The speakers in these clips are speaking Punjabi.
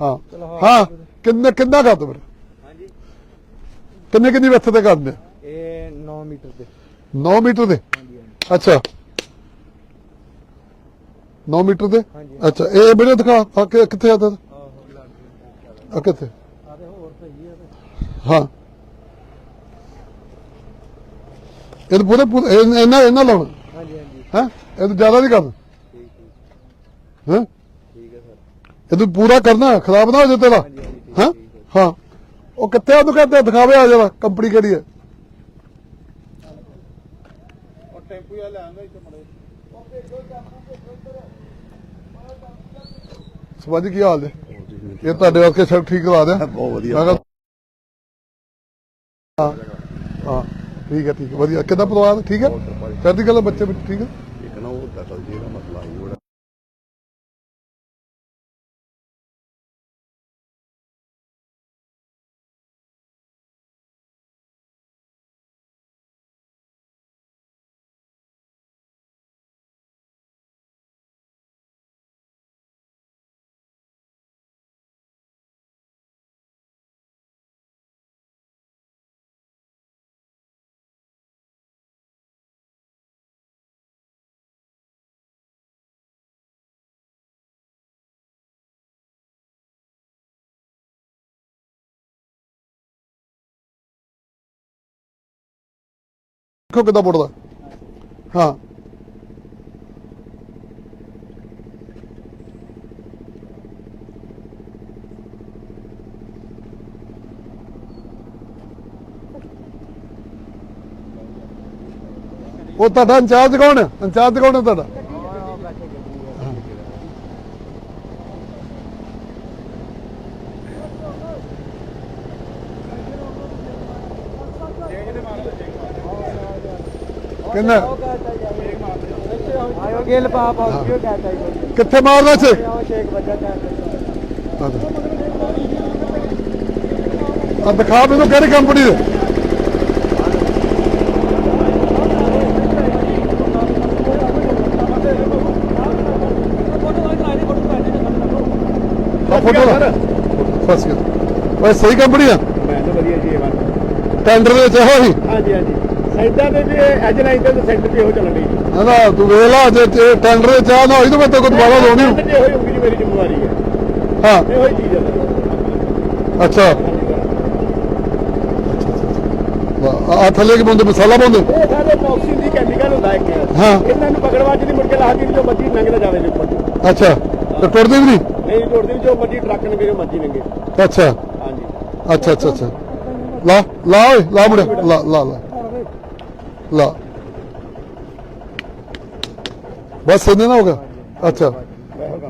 ਹਾਂ। ਹਾਂ। ਕਿੰਨੇ ਕਿੰਨਾ ਕਰ ਦੋ ਫਿਰ ਹਾਂਜੀ। ਕਿੰਨੇ ਕਿੰਨੀ ਵਿੱਥ ਤੇ ਕਰਦੇ ਇਹ 9 ਮੀਟਰ ਦੇ। 9 ਮੀਟਰ ਦੇ? ਹਾਂਜੀ ਹਾਂਜੀ। ਅੱਛਾ। 9 ਮੀਟਰ ਦੇ? ਹਾਂਜੀ। ਅੱਛਾ। ਇਹ ਮੇਰੇ ਦਿਖਾ। ਆ ਕਿ- ਕਿੱਥੇ ਆ ਤਾ ਆਹੋ ਲੱਗ ਆ ਕਿੱਥੇ? ਆ ਤੇ ਹੋਰ ਸਹੀ ਆ ਤੇ। ਹਾਂ। ਇਹ ਤਾਂ ਪੂਰੇ ਪੂਰੇ ਇਹ- ਇਹਨਾਂ ਇਹਨਾਂ ਲਾਉਣਾ? ਹਾਂਜੀ ਹਾਂਜੀ। ਹੈ? ਇਹ ਤਾਂ ਜ਼ਿਆਦਾ ਨਹੀਂ ਹੈ? ਇਹ ਤੂੰ ਪੂਰਾ ਕਰਨਾ ਖਰਾਬ ਨਾ ਹੋ ਜਾਏ ਤੇਰਾ। ਹਾਂ? ਹਾਂ। ਉਹ ਕਿੱਥੇ ਆ? ਤੂੰ ਕਹਿੰਦੇ ਦਿਖਾਵੇ ਆ ਜਰਾ ਕੰਪਨੀ ਕਿਹੜੀ ਹੈ ਉਹ ਟੈਂਪੂ ਆ ਲੈਂਦਾ ਇੱਥੇ ਮੜੇ ਸਮਾਜ ਕੀ ਹਾਲ ਹੈ ਇਹ ਤੁਹਾਡੇ ਵਾਸਤੇ ਸਭ ਠੀਕ ਕਰਾ ਦਿਆਂ ਬਹੁਤ ਵਧੀਆ। ਹਾਂ। ਹਾਂ। ਠੀਕ ਹੈ ਠੀਕ ਹੈ। ਵਧੀਆ। ਕਿੱਦਾਂ ਪਰਿਵਾਰ? ਠੀਕ ਹੈ? ਚੜ੍ਹਦੀ ਕਲਾ ਬੱਚੇ ਵੀ ਠੀਕ ਹੈ? ਇੱਕ ਨਾ ਉਹ ਦਖਲ ਜੀ ਦਾ ਮਸਲਾ ਸੀ ਉਹਦਾ ਦੇਖੋ ਕਿੱਦਾਂ ਪੁੱਟਦਾ ਹਾਂ। ਉਹ ਤੁਹਾਡਾ ਇੰਚਾਰਜ ਕੌਣ ਹੈ? ਇੰਚਾਰਜ ਕੌਣ ਹੈ ਤੁਹਾਡਾ ਆ ਬੈਠੇ ਗੱਡੀ ਕਿੰਨਾ? ਆਇਓ ਗੇਲ ਪਾਪ ਆ ਕਿਉਂ ਕਹਤਾ ਹੈ ਕਿੱਥੇ ਮਾਰਦਾ ਸੀ? ਸ਼ੇਖ ਬੱਜਾ ਕਹਿੰਦੇ ਆ ਦਿਖਾ ਮੈਨੂੰ ਕਿਹੜੀ ਕੰਪਨੀ ਦੇ? ਫੋਟੋ ਲਾ ਫਸ ਗਿਆ ਓਏ ਸਹੀ ਕੰਪਨੀ ਆ? ਮੈਂ ਤਾਂ ਵਧੀਆ ਜੀ ਇਹ ਟੈਂਡਰ ਦੇ ਵਿੱਚ ਇਹੋ ਹੀ? ਹਾਂਜੀ ਹਾਂਜੀ। ਸਾਈਡਾਂ ਤੇ ਵੀ ਐਜ ਲਾਈਨ ਤੇ ਸੈਂਟਰ ਤੇ ਹੋ ਚੱਲਣ ਦੀ ਨਾ ਨਾ ਤੂੰ ਵੇਖ ਲਾ ਜੇ ਤੇ ਟੈਂਡਰ ਦੇ ਚਾਹ ਨਾ ਹੋਈ ਤਾਂ ਮੈਂ ਤੇ ਕੋਈ ਦੁਬਾਰਾ ਲਾਉਣੀ ਸੈਂਟਰ ਤੇ ਹੋਈ ਹੋਊਗੀ ਜੀ ਮੇਰੀ ਜ਼ਿੰਮੇਵਾਰੀ ਹੈ। ਹਾਂ। ਇਹੋ ਹੀ ਚੀਜ਼ ਹੈ। ਅੱਛਾ। ਆ ਥੱਲੇ ਕੀ ਬੰਦੇ ਮਸਾਲਾ ਪਾਉਂਦੇ? ਇਹ ਸਾਰੇ ਬਾਕਸਿੰਗ ਦੀ ਕੈਮੀਕਲ ਹੁੰਦਾ ਇੱਕ। ਹਾਂ। ਇਹਨਾਂ ਨੂੰ ਪਕੜਵਾ ਚ ਨਹੀਂ ਮੁੜ ਕੇ ਲਾਹਦੀ ਜੋ ਮਰਜ਼ੀ ਲੰਘਦਾ ਜਾਵੇ ਦੇ ਉੱਪਰ ਅੱਛਾ ਤੇ ਟੁੱਟਦੇ ਵੀ ਨਹੀਂ? ਨਹੀਂ ਤੋੜਦੀ ਜੋ ਮਰਜ਼ੀ ਟਰੱਕ ਨੇ ਮੇਰੇ ਮਰਜ਼ੀ ਲੰਗੇ ਅੱਛਾ। ਹਾਂਜੀ। ਅੱਛਾ ਅੱਛਾ ਅੱਛਾ। ਲਾ ਲਾ ਓਏ ਲਾ ਮੁੰਡੇ। ਲਾ ਲਾ ਲਾ। ਲਾ ਬਸ ਇਹਨੇ ਨਾ ਹੋ ਗਿਆ ਅੱਛਾ।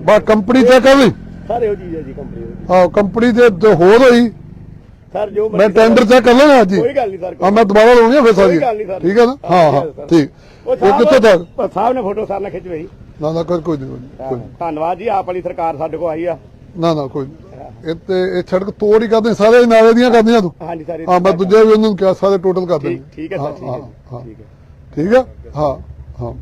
ਬਾ ਕੰਪਨੀ ਕਰ ਲਈ ਸਾਰੇ ਹੈ ਜੀ ਕੰਪਨੀ ਦੀ। ਹਾਂ ਕੰਪਨੀ ਦੇ ਜੋ ਹੋਰ ਹੋਈ। ਸਰ ਜੋ ਮੈਂ ਟੈਂਡਰ ਚੈੱਕ ਕਰ ਲੈਣਾ ਅੱਜ ਹੀ ਕੋਈ ਗੱਲ ਨਹੀਂ ਸਰ ਹਾਂ ਮੈਂ ਦੁਬਾਰਾ ਲਾਉਣੀ ਆ ਫਿਰ ਸਾਰੀ। ਠੀਕ ਹੈ ਨਾ? ਹਾਂ ਹਾਂ। ਠੀਕ ਉਹ ਕਿੱਥੇ ਤੱਕ? ਸਾਹਿਬ ਨੇ ਫੋਟੋ ਸਰ ਨਾਲ ਖਿਚਵਾਈ ਨਾ ਨਾ ਕੋਈ ਕੋਈ ਨਹੀਂ। ਧੰਨਵਾਦ ਜੀ ਆਪ ਵਾਲੀ ਸਰਕਾਰ ਸਾਡੇ ਕੋਲ ਆਈ ਆ। ਨਾ ਨਾ ਕੋਈ। ਇਹ ਤੇ ਇਹ ਸੜਕ ਤੋੜ ਹੀ ਕਰਦੇ ਸਾਰੇ ਨਾਲੇ ਦੀਆਂ ਕਰਦੀਆਂ ਤੂੰ। ਹਾਂਜੀ ਸਰ ਹਾਂ ਮੈਂ ਦੂਜੇ ਵੀ ਉਹਨਾਂ ਨੂੰ ਕਿਹਾ ਸਾਰੇ ਟੋਟਲ ਕਰ ਦੇਣੇ ਠੀਕ ਹੈ ਸਰ ਠੀਕ ਹਾਂ, ਠੀਕ ਹੈ। ਠੀਕ ਹੈ? ਹਾਂ ਹਾਂ।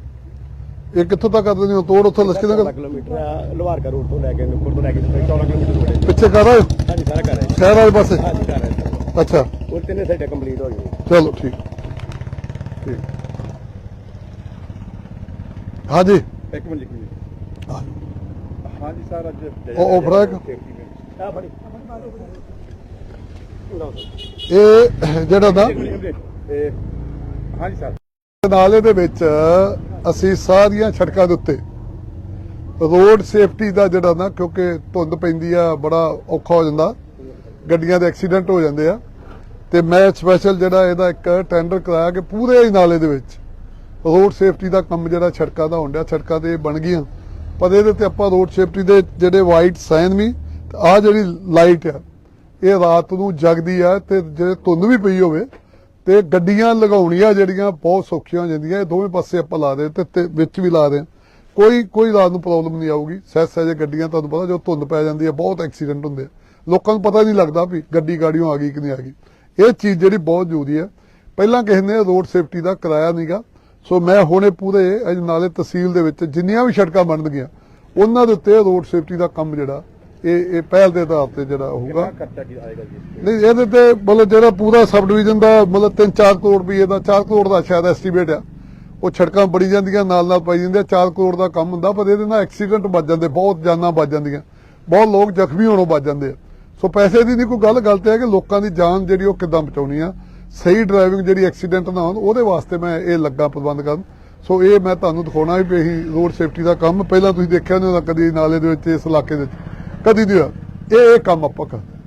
ਇਹ ਕਿੱਥੋਂ ਤੱਕ ਕਰ ਦਿੰਦੇ ਹੋ ਤੋੜ ਉੱਥੋਂ ਲਸਕੇ 14 ਤੱਕ ਕਿਲੋਮੀਟਰ ਲੋਹਾਰਕਾ ਰੋਡ ਤੋਂ ਲੈ ਕੇ ਨੁੱਕਰ ਤੋਂ ਲੈ ਕੇ 14 ਕਿਲੋਮੀਟਰ ਰੋਡ ਹੈ ਪਿੱਛੇ ਕਰ ਆਏ ਹਾਂਜੀ ਸਾਰਾ ਕਰ ਰਹੇ ਸ਼ਹਿਰ ਵਾਲੇ ਪਾਸੇ? ਹਾਂਜੀ ਕਰ ਰਹੇ ਅੱਛਾ। ਉਹ ਤਿੰਨੇ ਸਾਈਡਾਂ ਕੰਪਲੀਟ ਹੋ ਗਈਆਂ ਚਲੋ ਠੀਕ। ਠੀਕ। ਹਾਂਜੀ। ਇੱਕ ਮਿੰਟ ਹਾਂ। ਹਾਂਜੀ ਸਰ ਅੱਜ ਉਹ- ਉਹ ਫ਼ਰਕ? ਇਹ ਜਿਹੜਾ ਇਹ ਹਾਂਜੀ ਸਰ। ਨਾਲੇ ਦੇ ਵਿੱਚ ਅਸੀਂ ਸਾਰੀਆਂ ਸੜਕਾਂ ਦੇ ਉੱਤੇ ਰੋਡ ਸੇਫਟੀ ਦਾ ਜਿਹੜਾ ਨਾ ਕਿਉਂਕਿ ਧੁੰਦ ਪੈਂਦੀ ਆ ਬੜਾ ਔਖਾ ਹੋ ਜਾਂਦਾ। ਗੱਡੀਆਂ ਦੇ ਐਕਸੀਡੈਂਟ ਹੋ ਜਾਂਦੇ ਆ। ਤੇ ਮੈਂ ਸਪੈਸ਼ਲ ਜਿਹੜਾ ਇਹਦਾ ਇੱਕ ਟੈਂਡਰ ਕਰਾਇਆ ਕਿ ਪੂਰੇ ਨਾਲੇ ਦੇ ਵਿੱਚ ਰੋਡ ਸੇਫਟੀ ਦਾ ਕੰਮ ਜਿਹੜਾ ਸੜਕਾਂ ਦਾ ਹੁੰਦਾ ਸੜਕਾਂ ਤੇ ਬਣ ਗਈਆਂ। ਪਰ ਇਹਦੇ ਤੇ ਆਪਾਂ ਰੋਡ ਸੇਫਟੀ ਦੇ ਜਿਹੜੇ ਵਾਈਟ ਸਾਈਨ ਵੀ ਆ ਜਿਹੜੀ ਲਾਈਟ ਆ, ਇਹ ਰਾਤ ਨੂੰ ਜਗਦੀ ਆ ਤੇ ਜੇ ਧੁੰਦ ਵੀ ਪਈ ਹੋਵੇ ਤੇ ਗੱਡੀਆਂ ਲਗਾਉਣੀਆਂ ਜਿਹੜੀਆਂ ਬਹੁਤ ਸੌਖੀਆਂ ਹੋ ਜਾਂਦੀਆਂ, ਇਹ ਦੋਵੇਂ ਪਾਸੇ ਆਪਾਂ ਲਾ ਦੇ ਤੇ- ਤੇ ਵਿੱਚ ਵੀ ਲਾ ਦੇ। ਕੋਈ ਕੋਈ ਰਾਤ ਨੂੰ ਪ੍ਰੋਬਲਮ ਨਹੀਂ ਆਊਗੀ। ਸਹਿਜ ਸਹਿਜ ਗੱਡੀਆਂ ਤੁਹਾਨੂੰ ਪਤਾ, ਜੋ ਧੁੰਦ ਪੈ ਜਾਂਦੀ ਹੈ ਬਹੁਤ ਐਕਸੀਡੈਂਟ ਹੁੰਦੇ ਆ। ਲੋਕਾਂ ਨੂੰ ਪਤਾ ਨਹੀਂ ਲੱਗਦਾ ਵੀ ਗੱਡੀ ਗਾੜੀਆਂ ਆ ਗਈ ਕਿ ਨਹੀਂ ਆ ਗਈ। ਇਹ ਚੀਜ਼ ਜਿਹੜੀ ਬਹੁਤ ਜ਼ਰੂਰੀ ਹੈ ਪਹਿਲਾਂ ਕਿਸੇ ਨੇ ਰੋਡ ਸੇਫਟੀ ਦਾ ਕਰਾਇਆ ਨਹੀਂਗਾ ਸੋ ਮੈਂ ਹੁਣੇ ਪੂਰੇ ਅੱਜ ਨਾਲੇ ਤਹਿਸੀਲ ਦੇ ਵਿੱਚ ਜਿੰਨੀਆਂ ਵੀ ਸੜਕਾਂ ਬਣਨਗੀਆਂ, ਉਹਨਾਂ ਦੇ ਉੱਤੇ ਰੋਡ ਸੇਫਟੀ ਦਾ ਕੰਮ ਜਿਹੜਾ ਇਹ ਇਹ ਪਹਿਲ ਦੇ ਆਧਾਰ ਤੇ ਜਿਹੜਾ ਹੋਊਗਾ। ਕਿੰਨਾ ਖਰਚਾ ਕੀ ਆਏਗਾ ਜੀ ਇਸ ਤੇ? ਨਹੀਂ ਇਹਦੇ ਤੇ ਮਤਲਬ ਜਿਹੜਾ ਪੂਰਾ ਸਬ ਡਿਵੀਜ਼ਨ ਦਾ ਮਤਲਬ 3-4 ਕਰੋੜ ਰੁਪਏ ਦਾ 4 ਕਰੋੜ ਦਾ ਸ਼ਾਇਦ ਐਸਟੀਮੇਟ ਆ। ਉਹ ਛੜਕਾਂ ਬੜੀ ਜਾਂਦੀਆਂ ਨਾਲ ਨਾਲ ਪਾਈ ਜਾਂਦੇ 4 ਕਰੋੜ ਦਾ ਕੰਮ ਹੁੰਦਾ ਪਰ ਇਹਦੇ ਨਾਲ ਐਕਸੀਡੈਂਟ ਵੱਜ ਜਾਂਦੇ ਬਹੁਤ ਜਾਨਾਂ ਵੱਜ ਜਾਂਦੀਆਂ। ਬਹੁਤ ਲੋਕ ਜ਼ਖਮੀ ਹੋਣੋਂ ਵੱਜ ਜਾਂਦੇ ਆ। ਸੋ ਪੈਸੇ ਦੀ ਨਹੀਂ ਕੋਈ ਗੱਲ ਗੱਲ ਤੇ ਹੈ ਕਿ ਲੋਕਾਂ ਦੀ ਜਾਨ ਜਿਹੜੀ ਉਹ ਕਿੱਦਾਂ ਬਚਾਉਣੀ ਆ। ਸਹੀ ਡਰਾਈਵਿੰਗ ਜਿਹੜੀ ਐਕਸੀਡੈਂਟ ਨਾ ਹੋਣ ਉਹਦੇ ਵਾਸਤੇ ਮੈਂ ਇਹ ਲੱਗਾ ਪ੍ਰਬੰਧ ਕਰਨ। ਸੋ ਇਹ ਮੈਂ ਤੁਹਾਨੂੰ ਦਿਖਾਉਣਾ ਵੀ ਇਹੀ ਰੋਡ ਸੇਫਟੀ ਦਾ ਕੰਮ। ਪਹਿਲਾਂ ਤੁਸੀਂ ਦੇਖਿਆ ਨਹੀਂ ਹੋਣਾ ਕਦੀ ਨਾਲੇ ਦੇ ਵਿੱਚ ਇਸ ਇਲਾਕੇ ਦੇ ਵਿੱਚ। ਕਦੀ ਹੋਇਆ ਇਹ ਇਹ ਕੰਮ ਆਪਾਂ ਕਰਦੇ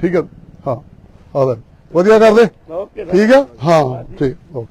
ਠੀਕ ਹੈ। ਹਾਂ ਆ ਲੈ। ਵਧੀਆ ਕਰ ਓਕੇ ਠੀਕ ਹੈ? ਹਾਂ ਠੀਕ ਓਕੇ।